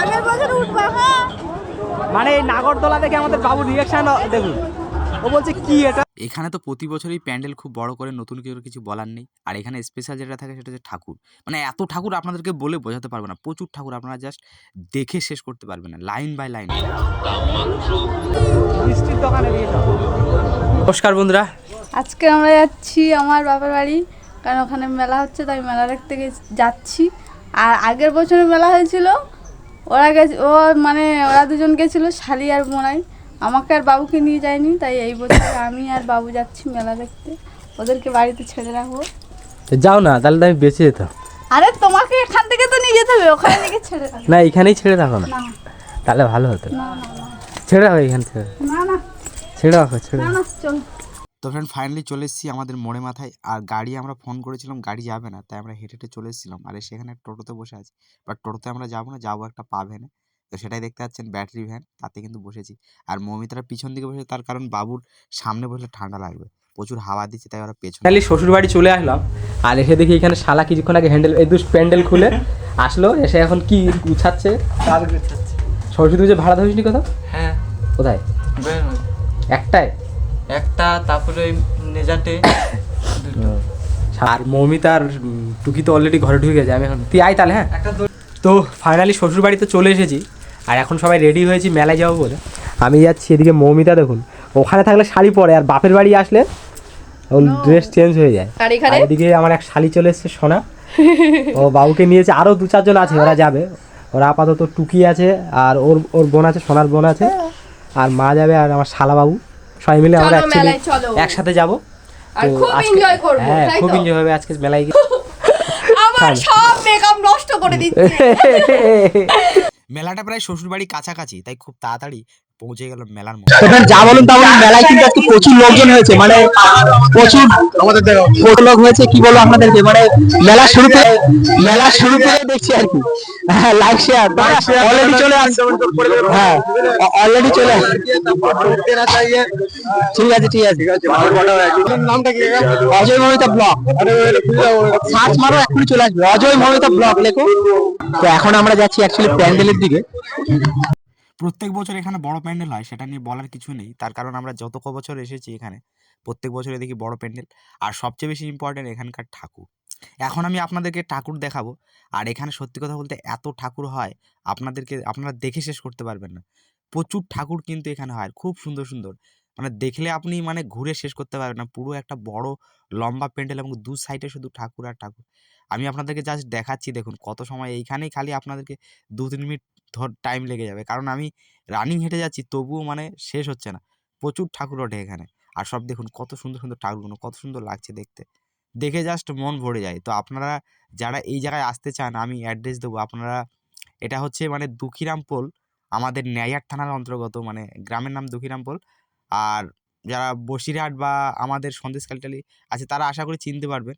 আগের বছর উঠবা হ্যাঁ। মানে এই নাগরদোলা দেখে আমাদের বাবুর রিয়াকশন দেখুন। ও বলছে কি এটা? এখানে তো প্রতি বছরই প্যান্ডেল খুব বড় করে নতুন কিছু কিছু বলার নেই। আর এখানে স্পেশাল যেটা থাকে সেটা হচ্ছে ঠাকুর। মানে এত ঠাকুর আপনাদেরকে বলে বোঝাতে পারব না। প্রচুর ঠাকুর আপনারা জাস্ট দেখে শেষ করতে পারবেন না লাইন বাই লাইন মিষ্টির দোকানে দিয়ে দাও। নমস্কার বন্ধুরা। আজকে আমরা যাচ্ছি আমার বাবার বাড়ি কারণ ওখানে মেলা হচ্ছে তাই মেলা দেখতে যাচ্ছি। আর আগের বছরে মেলা হয়েছিল ওরা গেছে ও মানে ওরা দুজন গেছিল শালি আর মোনাই। আমাকে আর বাবুকে নিয়ে যায়নি তাই এই বছর আমি আর বাবু যাচ্ছি মেলা দেখতে। ওদেরকে বাড়িতে ছেড়ে রাখব। তো যাও না তাহলে তো আমি বেঁচে যেতাম। আরে তোমাকে এখান থেকে তো নিয়ে যেতে হবে ওখানে থেকে ছেড়ে রাখব না এখানেই ছেড়ে থাকো না। তাহলে ভালো হতো। না না না, ছেড়ে রাখো এখান থেকে। না না। ছেড়ে রাখো ছেড়ে না রাখো। না চল। তো ফ্রেন্ড ফাইনালি চলে এসেছি আমাদের মোড়ে মাথায়। আর গাড়ি আমরা ফোন করেছিলাম গাড়ি যাবে না তাই আমরা হেঁটে হেঁটে চলে এসেছিলাম। আর সেখানে একটা টোটোতে বসে আছি। বাট টোটোতে আমরা যাব না যাব একটা পা ভ্যানে তো সেটাই দেখতে পাচ্ছেন ব্যাটারি ভ্যান তাতে কিন্তু বসেছি। আর মৌমিতারা পিছন দিকে বসে তার কারণ বাবুর সামনে বসলে ঠান্ডা লাগবে। প্রচুর হাওয়া দিচ্ছে তাই ওরা পেছনে ফাইনালি শ্বশুর বাড়ি চলে আসলাম আর এসে দেখি এখানে শালা কিছুক্ষণ আগে হ্যান্ডেল এই দুষ প্যান্ডেল খুলে আসলো এসে এখন কি গুছাচ্ছে? কাজ গুছাচ্ছি। সরস্বতী পুজো ভাড়া ধরিসনি কোথাও? হ্যাঁ। কোথায়? একটাই একটা তারপরে ওই নেজাটে আর মৌমিতার উম, টুকি তো অলরেডি ঘরে ঢুকে গেছে আমি এখন তুই আয় তাহলে হ্যাঁ? তো ফাইনালি শ্বশুর বাড়িতে চলে এসেছি আর এখন সবাই রেডি হয়েছি মেলায় যাব বলে। আমি যাচ্ছি এদিকে মৌমিতা দেখুন। ওখানে থাকলে শাড়ি পরে আর বাপের বাড়ি আসলে ওর ড্রেস চেঞ্জ হয়ে যায়। আর এদিকে আমার এক শালি চলে এসেছে সোনা। ও বাবুকে নিয়েছে আরও দু চারজন আছে ওরা যাবে। ওরা আপাতত টুকি আছে আর ওর ওর বোন আছে সোনার বোন আছে। আর মা যাবে আর আমার শালা বাবু। সবাই মিলে আমরা। একসাথে যাব। আর তো খুব আজকে- করব হ্যাঁ খুব এনজয় হবে আজকে মেলায় গিয়ে। আমার সব মেকআপ নষ্ট করে দিচ্ছে। মেলাটা প্রায় শ্বশুরবাড়ি কাছাকাছি তাই খুব তাড়াতাড়ি পৌঁছে গেল মেলার মধ্যে। এখানে যা বলুন তা বলুন মেলায় কিন্তু আজকে প্রচুর লোকজন হয়েছে মানে প্রচুর আমাদের কত লোক হয়েছে কি বলব আপনাদেরকে মানে মেলা শুরু থেকে মেলা শুরু থেকে দেখছি আর কি। হ্যাঁ লাইক শেয়ার অলরেডি চলে আসছে। হ্যাঁ অলরেডি চলে আসছে। ঠিক আছে ঠিক আছে। নামটা কি অজয় মমিতা ব্লগ সার্চ মারো এখনই চলে আসবে। অজয় মমিতা ব্লগ লেখো। তো এখন আমরা যাচ্ছি অ্যাকচুয়ালি প্যান্ডেলের দিকে। প্রত্যেক বছর এখানে বড় প্যান্ডেল হয়, সেটা নিয়ে বলার কিছু নেই। তার কারণ আমরা যত ক বছর এসেছি এখানে, প্রত্যেক বছরে দেখি বড় প্যান্ডেল। আর সবচেয়ে বেশি ইম্পর্টেন্ট এখানকার ঠাকুর। এখন আমি আপনাদেরকে ঠাকুর দেখাবো। আর এখানে সত্যি কথা বলতে এত ঠাকুর হয়, আপনাদেরকে, আপনারা দেখে শেষ করতে পারবেন না। প্রচুর ঠাকুর কিন্তু এখানে হয়, খুব সুন্দর সুন্দর। মানে দেখলে আপনি মানে ঘুরে শেষ করতে পারবেন না। পুরো একটা বড়, লম্বা প্যান্ডেল এবং দু সাইডে শুধু ঠাকুর আর ঠাকুর। আমি আপনাদেরকে জাস্ট দেখাচ্ছি, দেখুন কত সময় এইখানেই খালি আপনাদেরকে দু তিন মিনিট ধর টাইম লেগে যাবে। কারণ আমি রানিং হেঁটে যাচ্ছি, তবুও মানে শেষ হচ্ছে না। প্রচুর ঠাকুর ওঠে এখানে। আর সব দেখুন কত সুন্দর সুন্দর ঠাকুরগুলো, কত সুন্দর লাগছে দেখতে। দেখে জাস্ট মন ভরে যায়। তো আপনারা যারা এই জায়গায় আসতে চান, আমি অ্যাড্রেস দেবো। আপনারা, এটা হচ্ছে মানে দুঃখিরামপোল আমাদের ন্যায়ার থানার অন্তর্গত মানে গ্রামের নাম দুঃখিরামপোল আর যারা বসিরহাট বা আমাদের সন্দেশকালটালি আছে, তারা আশা করি চিনতে পারবেন।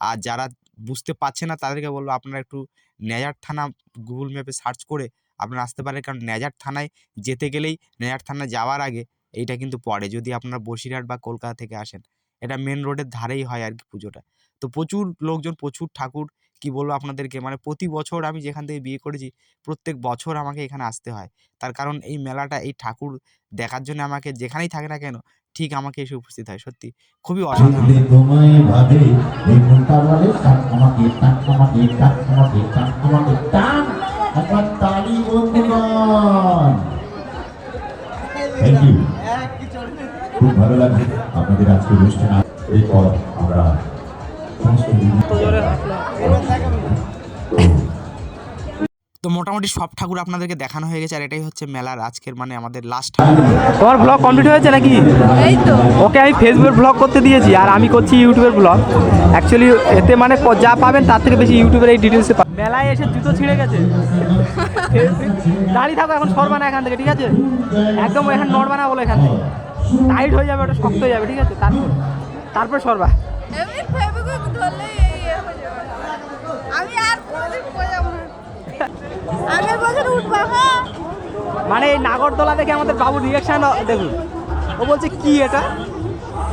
আর যারা বুঝতে পারছে না, তাদেরকে বলব আপনারা একটু নেয়ার থানা গুগল ম্যাপে সার্চ করে আপনারা আসতে পারেন। কারণ নেজার থানায় যেতে গেলেই নেজার থানায় যাওয়ার আগে এইটা কিন্তু পড়ে যদি আপনারা বসিরহাট বা কলকাতা থেকে আসেন, এটা মেন রোডের ধারেই হয় আর কি পুজোটা। তো প্রচুর লোকজন, প্রচুর ঠাকুর, কি বলব আপনাদেরকে মানে প্রতি বছর আমি যেখান থেকে বিয়ে করেছি, প্রত্যেক বছর আমাকে এখানে আসতে হয়। তার কারণ এই মেলাটা, এই ঠাকুর দেখার জন্য আমাকে যেখানেই থাকে না কেন, ঠিক আমাকে এসে উপস্থিত হয়। সত্যি, খুবই অসাধারণ। এই একবার তালি বন্ধুগণ। থ্যাংক ইউ খুব ভালো লাগছে আপনাদের আজকে অনুষ্ঠান। এরপর আমরা সমস্ত মোটামুটি সব ঠাকুর আপনাদেরকে দেখানো হয়ে গেছে আর এটাই হচ্ছে মেলার আজকের মানে আমাদের লাস্ট তোমার ব্লগ কমপ্লিট হয়েছে নাকি? এই তো ওকে আমি ফেসবুকের ব্লগ করতে দিয়েছি আর আমি করছি ইউটিউবের ব্লগ অ্যাকচুয়ালি এতে মানে যা পাবেন তার থেকে বেশি ইউটিউবের এই ডিটেলসে পাবেন মেলায় এসে জুতো ছিঁড়ে গেছে। দাঁড়িয়ে থাকো এখন সরবা না এখান থেকে ঠিক আছে? একদম এখানে নড়বা না বলো এখান থেকে। টাইট হয়ে যাবে ওটা শক্ত হয়ে যাবে ঠিক আছে? তারপর তারপর সরবা। ইয়ে হয়ে যাবে। আমি আর মানে এই নাগরদোলা দেখে আমাদের বাবুর রিয়াকশন দেখুন। ও বলছে কি এটা?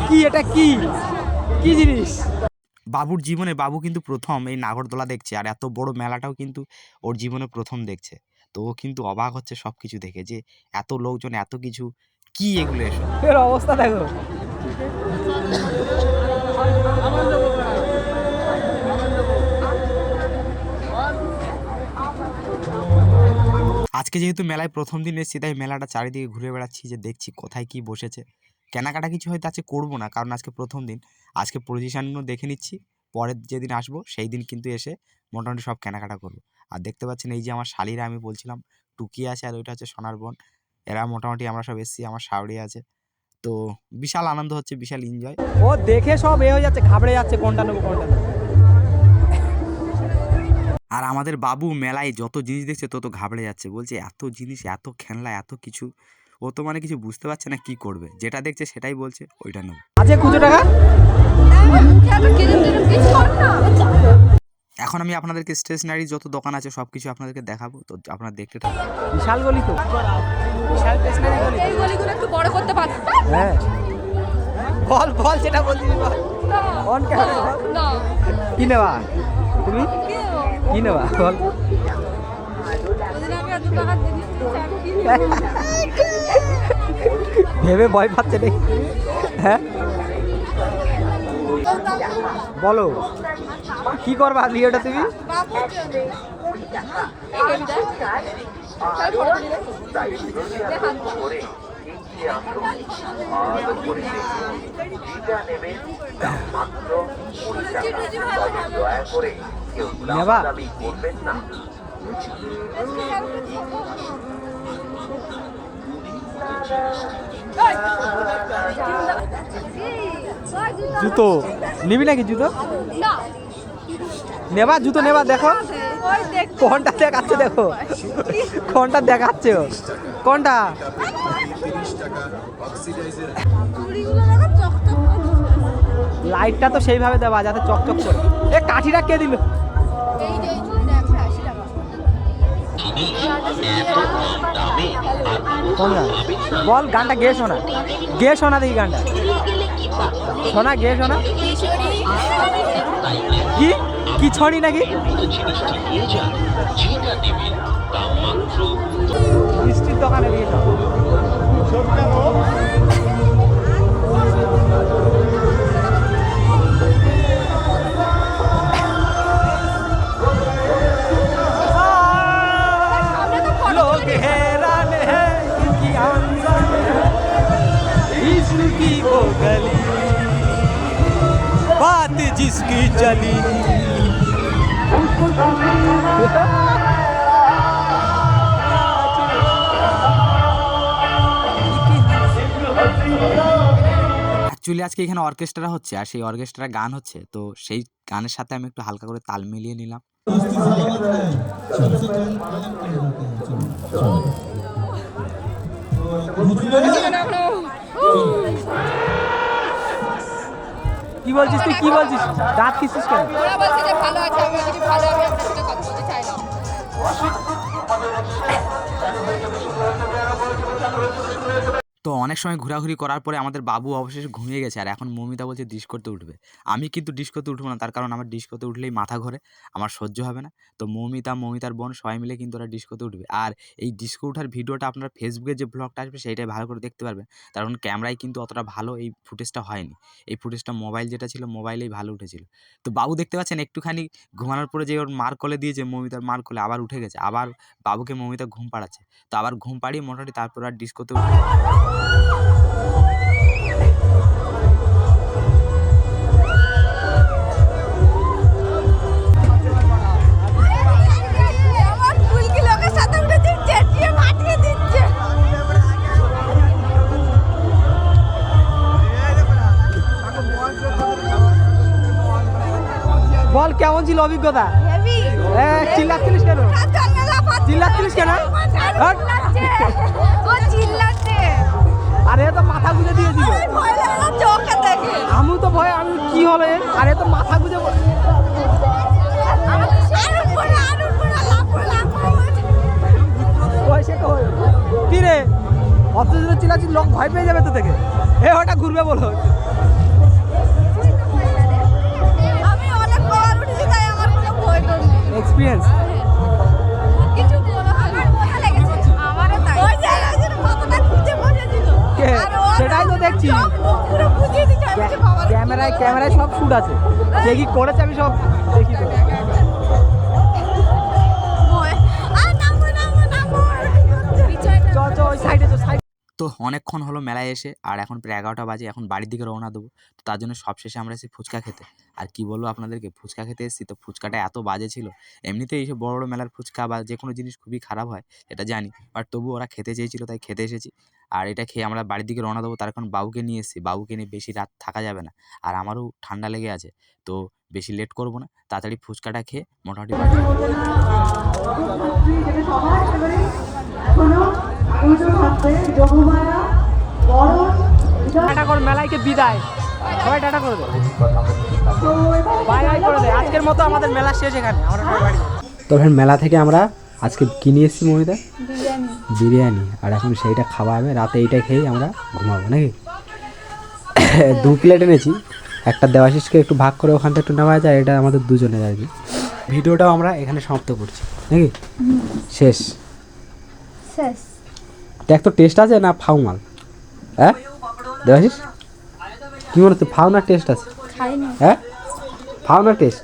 কি এটা কি? কি জিনিস? বাবুর জীবনে বাবু কিন্তু প্রথম এই নাগরদোলা দেখছে আর এত বড় মেলাটাও কিন্তু ওর জীবনে প্রথম দেখছে। তো ও কিন্তু অবাক হচ্ছে সব কিছু দেখে যে এত লোকজন এত কিছু কি এগুলো এসব? এর অবস্থা দেখো। আজকে যেহেতু মেলায় প্রথম দিন এসেছি, তাই মেলাটা চারিদিকে ঘুরে বেড়াচ্ছি, যে দেখছি কোথায় কি বসেছে। কেনাকাটা কিছু হয়তো আজকে করব না, কারণ আজকে প্রথম দিন। আজকে পজিশনগুলো দেখে নিচ্ছি, পরের যেদিন আসব, সেই দিন কিন্তু এসে মোটামুটি সব কেনাকাটা করব। আর দেখতে পাচ্ছেন এই যে আমার শালিরা, আমি বলছিলাম, টুকি আছে আর ওইটা হচ্ছে সোনার বোন। এরা মোটামুটি আমরা সব এসেছি, আমার শাওড়ি আছে। তো বিশাল আনন্দ হচ্ছে, বিশাল এনজয় ও দেখে সব এ হয়ে যাচ্ছে, ঘাবড়ে যাচ্ছে, কোনটা নেব কোনটা নেব? আর আমাদের বাবু মেলায় যত জিনিস দেখছে তত ঘাবড়ে যাচ্ছে। বলছে এত জিনিস এত খেলনা এত কিছু ও তো মানে কিছু বুঝতে পারছে না কি করবে। যেটা দেখছে সেটাই বলছে ওইটা নেব। আছে কুচো টাকা? এখন আমি আপনাদেরকে স্টেশনারি যত দোকান আছে সব কিছু আপনাদেরকে দেখাবো। তো আপনারা দেখতে থাকুন। বিশাল গলি তো। বিশাল স্টেশনারি গলি এই গলিগুলো একটু বড় করতে পারত হ্যাঁ। বল বল সেটা বলছিস বল। অন ক্যামেরা না। কি নেবা তুমি? কি নেবা? ভেবে ভয় পাচ্ছে নাকি হ্যাঁ? বলো। কি করবা আজকে ওটা তুমি? বাপ হচ্ছে নেবা জুতো। নিবি নাকি জুতো? নেবা জুতো নেবা দেখো। কোনটা দেখাচ্ছে দেখো। কোনটা দেখাচ্ছে কোনটা? লাইটটা তো সেইভাবে দেওয়া যাতে চকচক করে। এ কাঠিটা কে দিল? বল, গানটা গে শোনা। গে শোনা দেখি গানটা। শোনা, গে শোনা। কি? কি ছড়ি নাকি? মিষ্টির দোকানে बात जिसकी चली অ্যাকচুয়ালি আজকে এখানে অর্কেস্ট্রা হচ্ছে আর সেই অর্কেস্ট্রা গান হচ্ছে তো সেই গানের সাথে আমি একটু হালকা করে তাল মিলিয়ে নিলাম কি বলছিস তুই? কি বলছিস? দাঁত কিসিস কেন? ওরা বলছে যে ভালো আছে আমি বলছি ভালো আমি আপনার সাথে কথা বলতে চাইলাম তো অনেক সময় ঘোরাঘুরি করার পরে আমাদের বাবু অবশেষে ঘুমিয়ে গেছে আর এখন মমিতা বলছে ডিশ করতে উঠবে। আমি কিন্তু ডিশ করতে উঠবো না, তার কারণ আমার ডিশ করতে উঠলেই মাথা ঘরে, আমার সহ্য হবে না। তো মৌমিতা, মৌমিতার বোন সবাই মিলে কিন্তু ওরা ডিশ করতে উঠবে। আর এই ডিস্কো ওঠার ভিডিওটা আপনার ফেসবুকে যে ব্লগটা আসবে সেইটাই ভালো করে দেখতে পারবেন। কারণ ক্যামেরায় কিন্তু অতটা ভালো এই ফুটেজটা হয়নি। এই ফুটেজটা মোবাইল যেটা ছিল মোবাইলেই ভালো উঠেছিল। তো বাবু দেখতে পাচ্ছেন একটুখানি ঘুমানোর পরে যে ওর মার কোলে দিয়েছে মৌমিতার মার কোলে আবার উঠে গেছে, আবার বাবুকে মৌমিতা ঘুম পাড়াচ্ছে। তো আবার ঘুম পাড়িয়ে মোটামুটি তারপর আর ডিস্কোতে উঠে বল কেমন ছিল অভিজ্ঞতা? এ, চিল্লাচ্ছিলিস কেন? চিল্লাচ্ছিলিস কেন? আরে তো মাথা গুঁজে দিয়ে দিল আমি তো ভয় আমি কি হলো? আরে তো মাথা গুঁজে ক্যামেরায় ক্যামেরায় সব শুট আছে। কে কি করেছে আমি সব দেখি তো চ চ ওই সাইডে তো সাইড তো অনেকক্ষণ হলো মেলায় এসে আর এখন প্রায় এগারোটা বাজে এখন বাড়ির দিকে রওনা দেবো। তো তার জন্য সবশেষে আমরা এসে ফুচকা খেতে। আর কি বলব আপনাদেরকে ফুচকা খেতে এসেছি তো ফুচকাটা এত বাজে ছিল। এমনিতেই এইসব বড় বড় মেলার ফুচকা বা যে কোনো জিনিস খুবই খারাপ হয় এটা জানি। বাট তবু ওরা খেতে চেয়েছিল তাই খেতে এসেছি। আর এটা খেয়ে আমরা বাড়ির দিকে রওনা দেবো তার এখন বাবুকে নিয়ে এসেছি। বাবুকে নিয়ে বেশি রাত থাকা যাবে না। আর আমারও ঠান্ডা লেগে আছে। তো বেশি লেট করব না। তাড়াতাড়ি ফুচকাটা খেয়ে মোটামুটি বাড়ি টাটা কর মেলাইকে বিদায়। সবাই টাটা করে দে। বাই বাই করে দে। আজকের মতো আমাদের মেলা শেষ এখানে। আমরা তো ফের মেলা থেকে আমরা আজকে কি নিয়ে এসেছি মহিদা বিরিয়ানি। বিরিয়ানি আর এখন সেইটা খাওয়া হবে রাতে এইটা খেয়েই আমরা ঘুমাবো নাকি? দু প্লেট এনেছি একটা দেওয়াশিসকে একটু ভাগ করে ওখান থেকে একটু নেওয়া যায় এটা আমাদের দুজনের আর কি। ভিডিওটাও আমরা এখানে সমাপ্ত করছি নাকি? শেষ। শেষ। দেখ তো টেস্ট আছে না ফাউ মাল? হ্যাঁ দেওয়াশিস? কি মনে হচ্ছে ফাউনার টেস্ট আছে? হ্যাঁ ফাউ না টেস্ট?